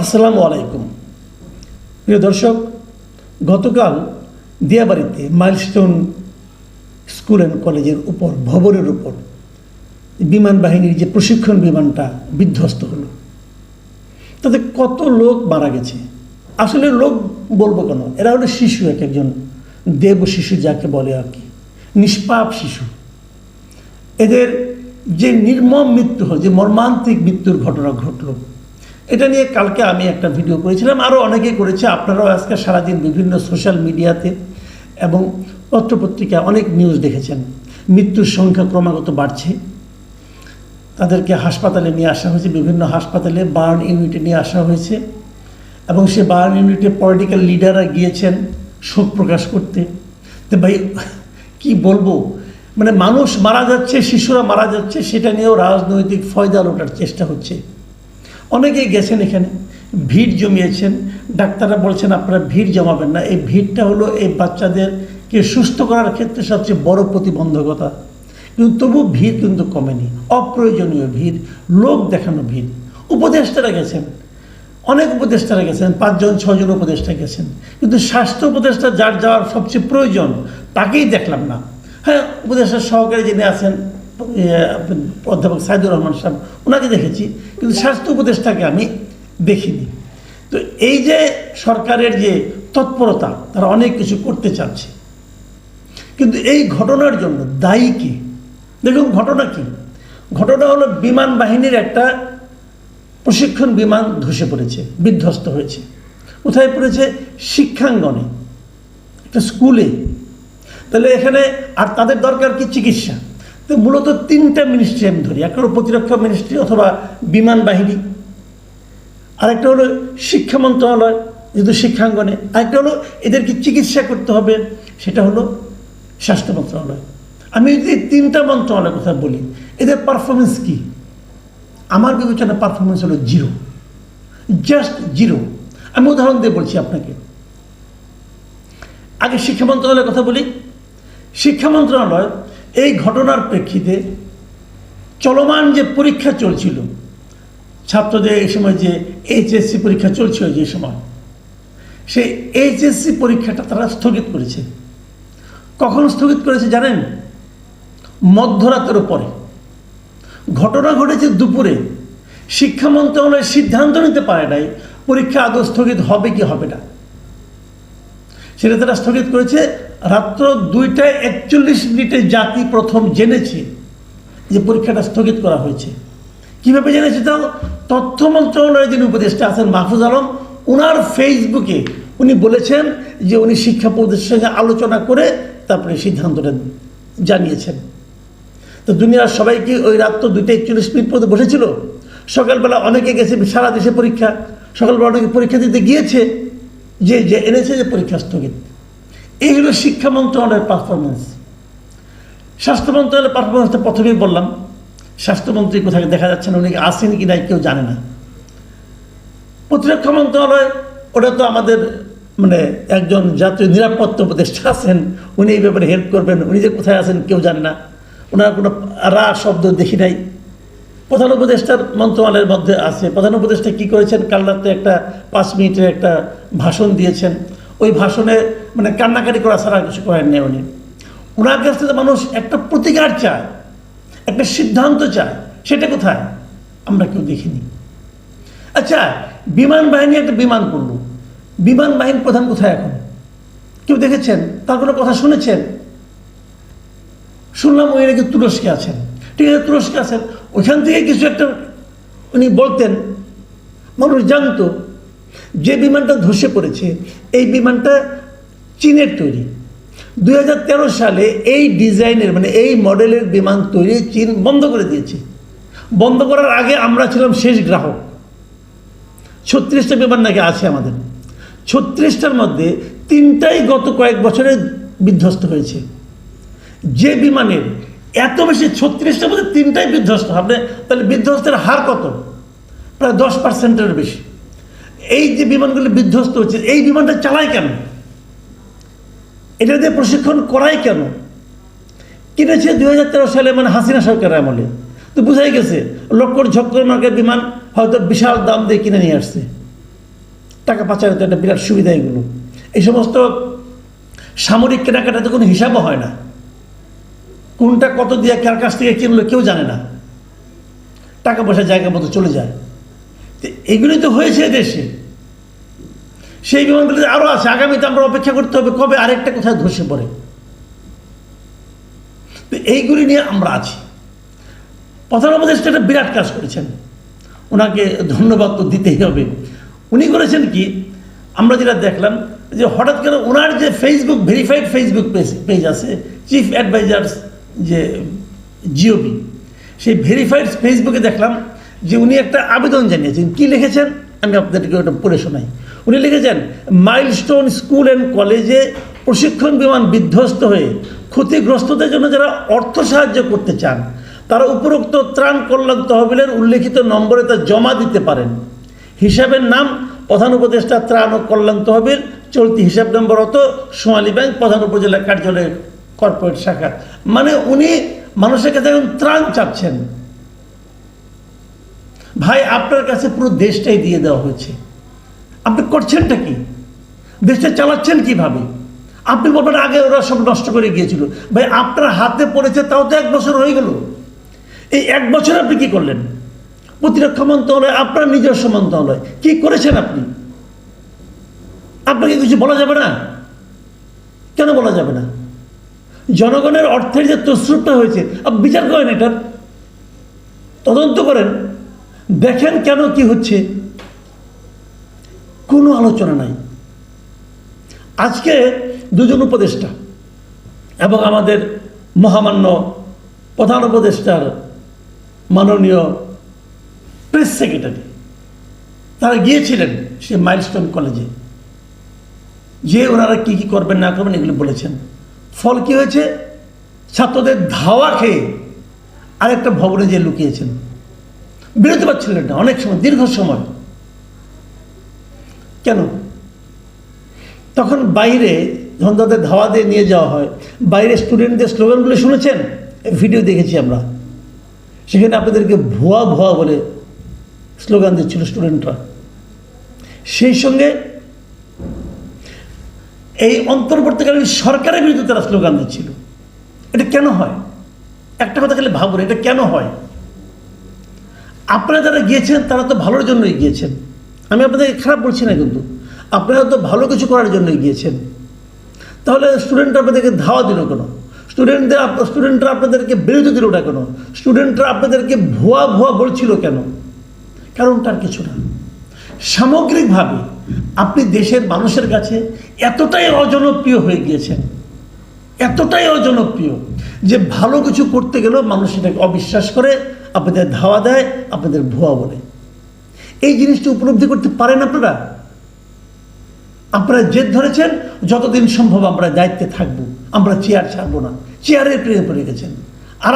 আসসালামু আলাইকুম। প্রিয় দর্শক, গতকাল দিয়াবাড়িতে মাইলস্টোন স্কুল অ্যান্ড কলেজের উপর ভবনের উপর বিমান বাহিনীর যে প্রশিক্ষণ বিমানটা বিধ্বস্ত হলো। তাতে কত লোক মারা গেছে? আসলে লোক বলব কেন? এরা হলো শিশু, এক একজন দেব শিশু যাকে বলে আর কি, নিষ্পাপ শিশু। এদের যে নির্মম মৃত্যু হয়, যে মর্মান্তিক মৃত্যুর ঘটনা ঘটলো এটা নিয়ে কালকে আমি একটা ভিডিও করেছিলাম। আরও অনেকে করেছে। আপনারাও আজকে সারাদিন বিভিন্ন সোশ্যাল মিডিয়াতে এবং পত্রপত্রিকা অনেক নিউজ দেখেছেন। মৃত্যুর সংখ্যা ক্রমাগত বাড়ছে। তাদেরকে হাসপাতালে নিয়ে আসা হয়েছে। বিভিন্ন হাসপাতালে বার্ন ইউনিটে নিয়ে আসা হয়েছে। এবং সে বার্ন ইউনিটে পলিটিক্যাল লিডাররা গিয়েছেন শোক প্রকাশ করতে। তো ভাই, কি বলব? মানে মানুষ মারা যাচ্ছে, শিশুরা মারা যাচ্ছে, সেটা নিয়েও রাজনৈতিক ফয়দা লোটার চেষ্টা হচ্ছে। অনেকেই গেছেন এখানে, ভিড় জমিয়েছেন। ডাক্তাররা বলছেন, আপনারা ভিড় জমাবেন না। এই ভিড়টা হলো এই বাচ্চাদেরকে সুস্থ করার ক্ষেত্রে সবচেয়ে বড় প্রতিবন্ধকতা। কিন্তু তবু ভিড় কিন্তু কমেনি। অপ্রয়োজনীয় ভিড়, লোক দেখানো ভিড়। উপদেষ্টারা গেছেন। অনেক উপদেষ্টারা গেছেন, পাঁচজন ছজন উপদেষ্টা গেছেন। কিন্তু স্বাস্থ্য উপদেষ্টা যার যাওয়ার সবচেয়ে প্রয়োজন, তাকেই দেখলাম না। হ্যাঁ উপদেষ্টার সহকারী যিনি আছেন অধ্যাপক সাইদুর রহমান সাহেব, ওনাকে দেখেছি, কিন্তু স্বাস্থ্য উপদেষ্টাকে আমি দেখিনি। তো এই যে সরকারের যে তৎপরতা, তারা অনেক কিছু করতে চাচ্ছে। কিন্তু এই ঘটনার জন্য দায়ী কে? দেখুন, ঘটনা কি? ঘটনা হলো বিমান বাহিনীর একটা প্রশিক্ষণ বিমান ধসে পড়েছে, বিধ্বস্ত হয়েছে। কোথায় পড়েছে? শিক্ষাঙ্গনে, একটা স্কুলে। তাহলে এখানে আর তাদের দরকার কি? চিকিৎসা। তো মূলত তিনটা মিনিস্ট্রি আমি ধরি। একটা হলো প্রতিরক্ষা মিনিস্ট্রি অথবা বিমান বাহিনী। আরেকটা হলো শিক্ষা মন্ত্রণালয়, যেহেতু শিক্ষাঙ্গনে। আরেকটা হলো এদেরকে চিকিৎসা করতে হবে, সেটা হলো স্বাস্থ্য মন্ত্রণালয়। আমি যদি তিনটা মন্ত্রণালয়ের কথা বলি, এদের পারফরমেন্স কি? আমার বিবেচনা পারফরমেন্স হলো জিরো জাস্ট জিরো আমি উদাহরণ দিয়ে বলছি আপনাকে। আগে শিক্ষা মন্ত্রণালয়ের কথা বলি। শিক্ষা মন্ত্রণালয় এই ঘটনার প্রেক্ষিতে চলমান যে পরীক্ষা চলছিল, ছাত্রদের এই সময় যে এইচএসসি পরীক্ষা চলছিল যে সময়, সেই এইচএসসি পরীক্ষাটা তারা স্থগিত করেছে। কখন স্থগিত করেছে জানেন? মধ্যরাতের পরে ঘটনা ঘটেছে দুপুরে। শিক্ষা মন্ত্রণালয় সিদ্ধান্ত নিতে পারে নাই পরীক্ষা আদৌ স্থগিত হবে কি হবে না। সেটা তারা স্থগিত করেছে রাত্র দুইটায় একচল্লিশ মিনিটে জাতি প্রথম জেনেছে যে পরীক্ষাটা স্থগিত করা হয়েছে। কীভাবে জেনেছে তাও? তথ্য মন্ত্রণালয়ের যিনি উপদেষ্টা আছেন মাহফুজ আলম ওনার ফেসবুকে উনি বলেছেন যে উনি শিক্ষা প্রদেশের সঙ্গে আলোচনা করে তারপরে সিদ্ধান্তটা জানিয়েছেন। তো দুনিয়ার সবাই কি ওই রাত তো দুইটা একচল্লিশ মিনিট পর্যন্ত বসেছিল? সকালবেলা অনেকে গেছে, সারা দেশে পরীক্ষা। সকালবেলা অনেকে পরীক্ষা দিতে গিয়েছে, যে যে এনেছে যে পরীক্ষা স্থগিত। এই হলো শিক্ষা মন্ত্রণালয়ের পারফরমেন্স স্বাস্থ্য মন্ত্রণালয়ের পারফরমেন্সটা প্রথমেই বললাম। স্বাস্থ্যমন্ত্রী কোথায় দেখা যাচ্ছে না, উনি আসেন কি নাই কেউ জানে না। প্রতিরক্ষা মন্ত্রণালয়, ওটা তো আমাদের মানে একজন জাতীয় নিরাপত্তা উপদেষ্টা আছেন, উনি এই ব্যাপারে হেল্প করবেন, উনি যে কোথায় আছেন কেউ জানে না। ওনার কোনো রা শব্দ দেখি নাই। প্রধান উপদেষ্টার মন্ত্রণালয়ের মধ্যে আছে। প্রধান উপদেষ্টা কী করেছেন? কাল রাতে একটা পাঁচ মিনিটের একটা ভাষণ দিয়েছেন। ওই ভাষণে মানে কান্নাকাটি করা ছাড়া কিছু করেন নেই উনি। ওনার কাছ থেকে মানুষ একটা প্রতিকার চায়, একটা সিদ্ধান্ত চায়, সেটা কোথায়? আমরা কেউ দেখিনি। আচ্ছা বিমান বাহিনী একটা বিমান করল। বিমান বাহিনী প্রধান কোথায় এখন? কেউ দেখেছেন? তার কোনো কথা শুনেছেন? শুনলাম ওই নাকি তুরস্কে আছেন। ঠিক আছে, তুরস্কে আছেন। ওইখান থেকে কিছু একটা উনি বলতেন। মানুষ জানতো, যে বিমানটা ধসে পড়েছে, এই বিমানটা চীনের তৈরি। দু হাজার তেরো সালে এই ডিজাইনের মানে এই মডেলের বিমান তৈরি চীন বন্ধ করে দিয়েছে। বন্ধ করার আগে আমরা ছিলাম শেষ গ্রাহক। ছত্রিশটা বিমান নাকি আছে আমাদের। ছত্রিশটার মধ্যে তিনটাই গত কয়েক বছরে বিধ্বস্ত হয়েছে। যে বিমানের এত বেশি ছত্রিশটার মধ্যে তিনটাই বিধ্বস্ত হবে তাহলে বিধ্বস্তের হার কত? প্রায় দশ পার্সেন্টের বেশি। এই যে বিমানগুলো বিধ্বস্ত হচ্ছে, এই বিমানটা চালায় কেন? এটা দিয়ে প্রশিক্ষণ করাই কেন? কিনেছে দুই হাজার তেরো সালে মানে হাসিনা সরকারের আমলে। তো বুঝাই গেছে লক্কর ঝক্কর মার্কের বিমান হয়তো বিশাল দাম দিয়ে কিনে নিয়ে আসছে। টাকা পাচার তো একটা বিরাট সুবিধা এগুলো। এই সমস্ত সামরিক কেনাকাটাতে কোনো হিসাবও হয় না। কোনটা কত দিয়ে কার কাছ থেকে কিনলো কেউ জানে না। টাকা পয়সা জায়গা মতো চলে যায়। তো এগুলোই তো হয়েছে দেশে। সেই বিমানগুলো আরও আছে, আগামীতে আমরা অপেক্ষা করতে হবে কবে আরেকটা কোথায় ধসে পড়ে। তো এইগুলি নিয়ে আমরা আছি। প্রধান উপদেষ্টা একটা বিরাট কাজ করেছেন। ওনাকে ধন্যবাদ তো দিতেই হবে। উনি করেছেন কি, আমরা যেটা দেখলাম যে হঠাৎ করে ওনার যে Facebook verified Facebook page page আছে চিফ অ্যাডভাইজার্স যে জিওবি সেই ভেরিফাইড ফেসবুকে দেখলাম যে উনি একটা আবেদন জানিয়েছেন। কি লিখেছেন? আমি আপনাদেরকে ওটা পড়ে শোনাই। উনি লিখেছেন মাইলস্টোন স্কুল অ্যান্ড কলেজে প্রশিক্ষণ বিমান বিধ্বস্ত হয়ে ক্ষতিগ্রস্তদের জন্য যারা অর্থ সাহায্য করতে চান, তারা উপরোক্ত ত্রাণ কল্যাণ তহবিলের উল্লেখিত নম্বরে তা জমা দিতে পারেন। হিসাবের নাম, প্রধান উপদেষ্টা ত্রাণ ও কল্যাণ তহবিল, চলতি হিসাব নম্বর হতো সোমালী ব্যাংক, প্রধান উপজেলা কার্যালয়ের কর্পোরেট শাখা। মানে উনি মানুষের কাছে এখন ত্রাণ চাচ্ছেন। ভাই, আপনার কাছে পুরো দেশটাই দিয়ে দেওয়া হয়েছে। আপনি করছেনটা কি? দেশটা চালাচ্ছেন কীভাবে? আপনি বলবেন, আগে ওরা সব নষ্ট করে গিয়েছিল। ভাই, আপনার হাতে পড়েছে, তাও তো এক বছর হয়ে গেল। এই এক বছর আপনি কি করলেন? প্রতিরক্ষা মন্ত্রণালয়, আপনার নিজস্ব মন্ত্রণালয়, কি করেছেন আপনি? আপনাকে কিছু বলা যাবে না? কেন বলা যাবে না? জনগণের অর্থের যে তসরুপটা হয়েছে, আপনি বিচার করেন এটার। তদন্ত করেন। দেখেন কেন কি হচ্ছে। কোনো আলোচনা নাই। আজকে দুজন উপদেষ্টা এবং আমাদের মহামান্য প্রধান উপদেষ্টার মাননীয় প্রেস সেক্রেটারি তারা গিয়েছিলেন সে মাইলস্টোন কলেজে যে ওনারা কি কি করবেন, না করবেন, এগুলো বলেছেন। ফল কি হয়েছে? ছাত্রদের ধাওয়া খেয়ে আরেকটা ভবনে যে লুকিয়েছেন। বেরোতে পারছিলেন না, অনেক সময়, দীর্ঘ সময়। কেন? তখন বাইরে যখন তাদের ধাওয়া দিয়ে নিয়ে যাওয়া হয়, বাইরে স্টুডেন্টদের স্লোগানগুলো শুনেছেন? ভিডিও দেখেছি আমরা। সেখানে আপনাদেরকে ভুয়া ভুয়া বলে স্লোগান দিচ্ছিল স্টুডেন্টরা সেই সঙ্গে এই অন্তর্বর্তীকালীন সরকারের বিরুদ্ধে তারা স্লোগান দিচ্ছিল। এটা কেন হয়? একটা কথা খালি ভাবুন, এটা কেন হয়? আপনারা যারা গিয়েছেন তারা তো ভালোর জন্যই গিয়েছেন। আমি আপনাদেরকে খারাপ বলছি না কিন্তু। আপনারা তো ভালো কিছু করার জন্য গিয়েছেন তাহলে স্টুডেন্টরা আপনাদেরকে ধাওয়া দিল কেন? স্টুডেন্টদের স্টুডেন্টরা আপনাদেরকে বিরোধী দিল না কেন? স্টুডেন্টরা আপনাদেরকে ভুয়া ভুয়া বলছিল কেন? কারণ তার কিছু না। সামগ্রিকভাবে আপনি দেশের মানুষের কাছে এতটাই অজনপ্রিয় হয়ে গিয়েছেন, এতটাই অজনপ্রিয় যে ভালো কিছু করতে গেলেও মানুষ এটাকে অবিশ্বাস করে, আপনাদের ধাওয়া দেয়, আপনাদের ভুয়া বলে। এই জিনিসটি উপলব্ধি করতে পারেন আপনারা? আপনারা জেদ ধরেছেন, যতদিন সম্ভব আমরা দায়িত্বে থাকব, আমরা চেয়ার ছাড়বো না। চেয়ারের প্রেমে পড়ে গেছেন। আর